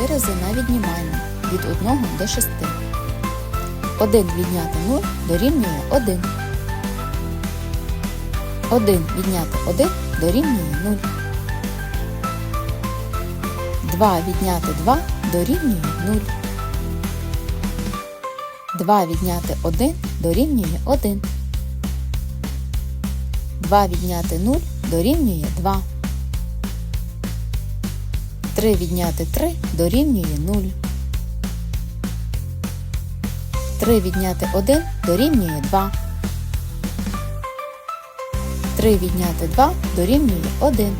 три рази на віднімання від 1 до 6. 1 відняти 0 дорівнює 1. 1 відняти 1 дорівнює 0. 2 відняти 2 дорівнює 0. 2 відняти 1 дорівнює 1. 2 відняти 0 дорівнює 2. 3 відняти 3 дорівнює 0. 3 відняти 1 дорівнює 2. 3 відняти 2 дорівнює 1.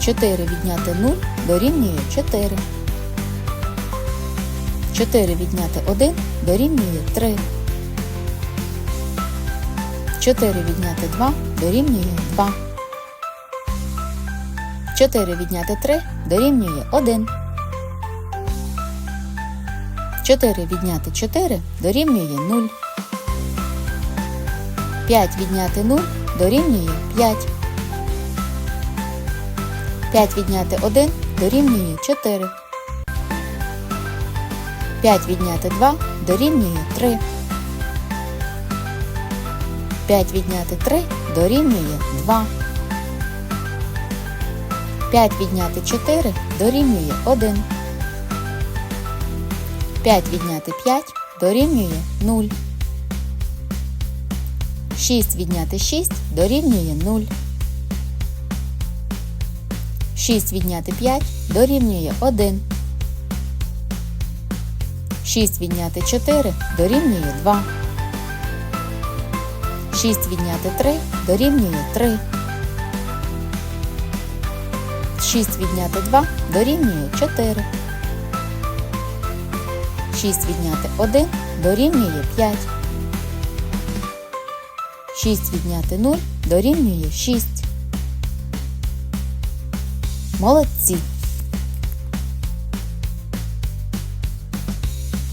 4 відняти 0 дорівнює 4. 4 відняти 1 дорівнює 3. 4 відняти 2 дорівнює 2. 4 відняти 3 дорівнює 1. 4 відняти 4 дорівнює 0. 5 відняти 0 дорівнює 5. 5 відняти 1 дорівнює 4. 5 відняти 2 дорівнює 3. 5 відняти 3 дорівнює 2. 5 відняти 4 дорівнює 1. 5 відняти 5 дорівнює 0. 6 відняти 6 дорівнює 0. 6 відняти 5 дорівнює 1. 6 відняти 4 дорівнює 2. 6 відняти 3 дорівнює 3. 6 відняти 2 дорівнює 4. 6 відняти 1 дорівнює 5. 6 відняти 0 дорівнює 6. Молодці!